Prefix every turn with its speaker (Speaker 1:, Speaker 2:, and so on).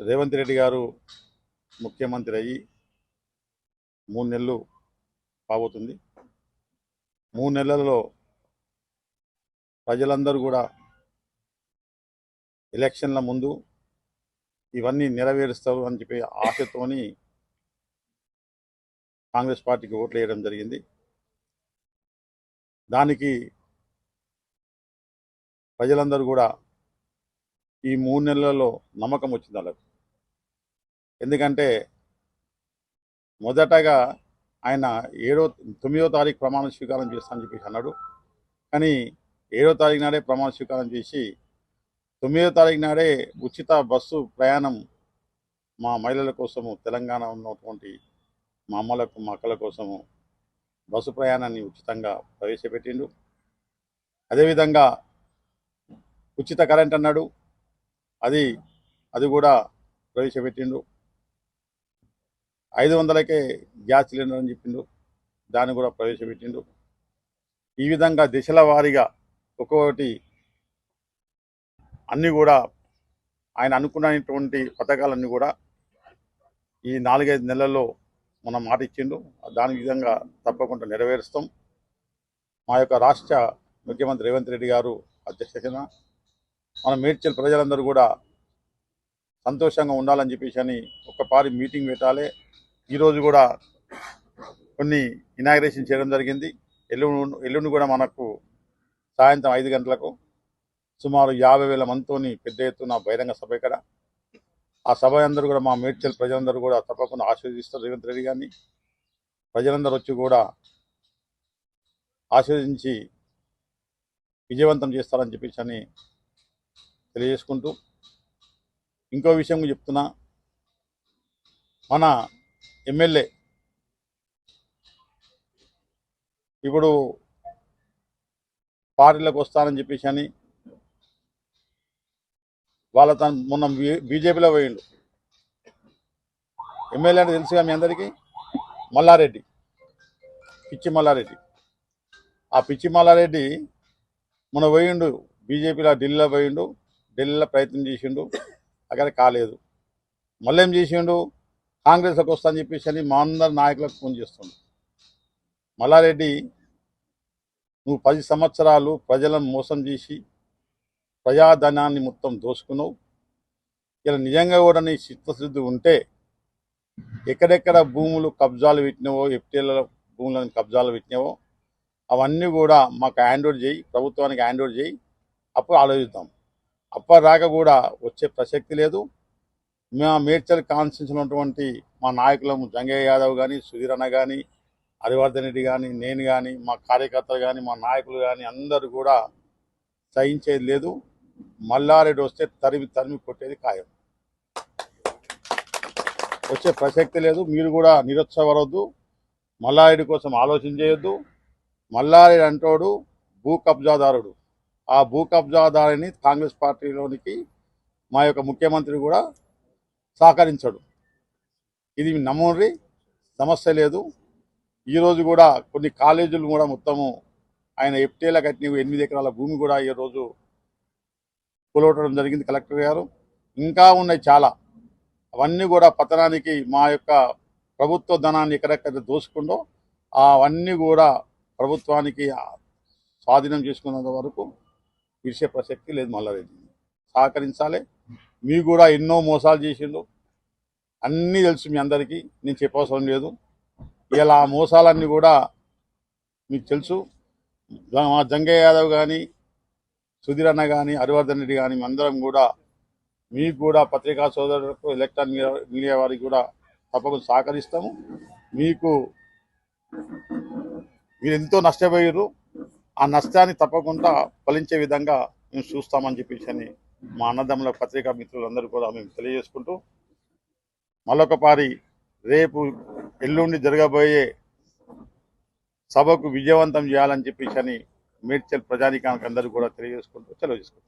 Speaker 1: రేవంత్ రెడ్డి గారు ముఖ్యమంత్రి అయ్యి మూడు నెలలు కాబోతుంది. మూడు నెలలలో ప్రజలందరూ కూడా ఎలక్షన్ల ముందు ఇవన్నీ నెరవేరుస్తారు అని చెప్పి ఆశతోని కాంగ్రెస్ పార్టీకి ఓట్లు వేయడం జరిగింది. దానికి ప్రజలందరూ కూడా ఈ మూడు నెలలలో నమ్మకం వచ్చింది వాళ్ళకు. ఎందుకంటే మొదటగా ఆయన ఏడో తొమ్మిదో తారీఖు ప్రమాణ స్వీకారం చేస్తానని చెప్పేసి అన్నాడు. కానీ ఏడో తారీఖు నాడే ప్రమాణ స్వీకారం చేసి తొమ్మిదో తారీఖు నాడే ఉచిత బస్సు ప్రయాణం మా మహిళల కోసము తెలంగాణ ఉన్నటువంటి మా అమ్మలకు మా అక్కల కోసము బస్సు ప్రయాణాన్ని ఉచితంగా ప్రవేశపెట్టిండు. అదేవిధంగా ఉచిత కరెంట్ అన్నాడు. అది అది కూడా ప్రవేశపెట్టిండు. ఐదు వందలకే గ్యాస్ సిలిండర్ అని చెప్పిండు. దాన్ని కూడా ప్రవేశపెట్టిండు. ఈ విధంగా దిశల వారీగా ఒక్కొక్కటి అన్నీ కూడా ఆయన అనుకున్నటువంటి పథకాలన్నీ కూడా ఈ నాలుగైదు నెలల్లో మనం మాట ఇచ్చిండు. దాని విధంగా తప్పకుండా నెరవేరుస్తాం. మా యొక్క రాష్ట్ర ముఖ్యమంత్రి రేవంత్ రెడ్డి గారు అధ్యక్షతన మన మేడ్చల్ ప్రజలందరూ కూడా సంతోషంగా ఉండాలని చెప్పేసి అని ఒక్కపారి మీటింగ్ పెట్టాలి. ఈరోజు కూడా కొన్ని ఇనాగ్రేషన్ చేయడం జరిగింది. ఎల్లుండి ఎల్లుండి కూడా మనకు సాయంత్రం ఐదు గంటలకు సుమారు యాభై వేల మందితోని పెద్ద ఎత్తున బహిరంగ సభ ఇక్కడ. ఆ సభ అందరూ కూడా మా మేడ్చల్ ప్రజలందరూ కూడా తప్పకుండా ఆశీర్వదిస్తారు. రేవంత్ రెడ్డి గారిని. ప్రజలందరూ వచ్చి కూడా ఆశీర్వదించి విజయవంతం చేస్తారని చెప్పేసి అని తెలియజేసుకుంటూ. ఇంకో విషయం చెప్తున్నా. మన ఎమ్మెల్యే. ఇప్పుడు పార్టీలకు వస్తానని చెప్పేసి అని వాళ్ళ తను మొన్న బీజేపీలో పోయిండు. ఎమ్మెల్యే అంటే తెలుసుగా మీ అందరికీ? మల్లారెడ్డి. పిచ్చి మల్లారెడ్డి. ఆ పిచ్చి మల్లారెడ్డి మొన్న పోయిండు బీజేపీలో ఢిల్లీలో పోయిండు ఢిల్లీలో ప్రయత్నం చేసిండు అక్కడ కాలేదు. మళ్ళీ ఏం చేసిండు? కాంగ్రెస్లోకి వస్తా అని చెప్పేసి అని మా అందరి నాయకులకు ఫోన్ చేస్తుంది మల్లారెడ్డి నువ్వు పది సంవత్సరాలు ప్రజలను మోసం చేసి ప్రజాధనాన్ని మొత్తం దోసుకున్నావు. ఇలా నిజంగా కూడా నీ చిత్తశుద్ధి ఉంటే ఎక్కడెక్కడ భూములు కబ్జాలు పెట్టినావో ఎఫ్టీఎల్ భూములను కబ్జాలు పెట్టినావో అవన్నీ కూడా మాకు హ్యాండ్ఓవర్ చేయి ప్రభుత్వానికి హ్యాండ్ఓవర్ చేయి అప్పుడు ఆలోచిద్దాం. అప్పటిదాకా కూడా వచ్చే ప్రసక్తి లేదు. మా మేడ్చల్ కాన్స్టిట్యూన్సీ ఉన్నటువంటి మా నాయకులము జంగయ్య యాదవ్ కానీ సుధీర్ అన్న కానీ హరివర్ధన్ రెడ్డి కానీ నేను కానీ మా కార్యకర్తలు కానీ మా నాయకులు కానీ అందరూ కూడా సహించేది లేదు. మల్లారెడ్డి వస్తే తరిమి తరిమి కొట్టేది ఖాయం. వచ్చే ప్రసక్తి లేదు. మీరు కూడా నిరుత్సాహపడవద్దు మల్లారెడ్డి కోసం ఆలోచన చేయొద్దు. మల్లారెడ్డి అంటోడు భూ కబ్జాదారుడు. ఆ భూ కబ్జాదారుని కాంగ్రెస్ పార్టీలోనికి మా యొక్క ముఖ్యమంత్రి కూడా సహకరించడు. ఇది నమ్మూరి సమస్య లేదు. ఈరోజు కూడా కొన్ని కాలేజీలు కూడా మొత్తము ఆయన ఎఫ్టీఏల కట్టిన ఎనిమిది ఎకరాల భూమి కూడా ఈరోజు కొలవటం జరిగింది కలెక్టర్ గారు. ఇంకా ఉన్నాయి చాలా. అవన్నీ కూడా పతనానికి మా యొక్క ప్రభుత్వ ధనాన్ని ఎక్కడెక్కడ దోసుకుండో అవన్నీ కూడా ప్రభుత్వానికి స్వాధీనం చేసుకున్నంత వరకు విడిచే ప్రసక్తి లేదు మల్లారెడ్డి. సహకరించాలి. మీకు కూడా ఎన్నో మోసాలు చేసిండు అన్నీ తెలుసు మీ అందరికీ. నేను చెప్పవసరం లేదు. ఇలా ఆ మోసాలన్నీ కూడా మీకు తెలుసు. మా జంగయ్య యాదవ్ కానీ సుధీర్ అన్న కానీ హరివర్ధన్ రెడ్డి కానీ అందరం కూడా మీకు కూడా పత్రికా సోదరులకు ఎలక్ట్రానిక్ మీడియా వారికి కూడా తప్పకుండా సహకరిస్తాము. మీకు మీరు ఎంతో నష్టపోయారు ఆ నష్టాన్ని తప్పకుండా ఫలించే విధంగా మేము చూస్తామని చెప్పేసి అని మా అన్నదమ్ముల పత్రికా మిత్రులందరూ కూడా మేము తెలియజేసుకుంటూ మరొకపారి రేపు ఎల్లుండి జరగబోయే సభకు విజయవంతం చేయాలని చెప్పేసి అని మేడ్చల్ ప్రజానికానికి అందరూ కూడా తెలియజేసుకుంటూ సెలవు చేసుకుంటాం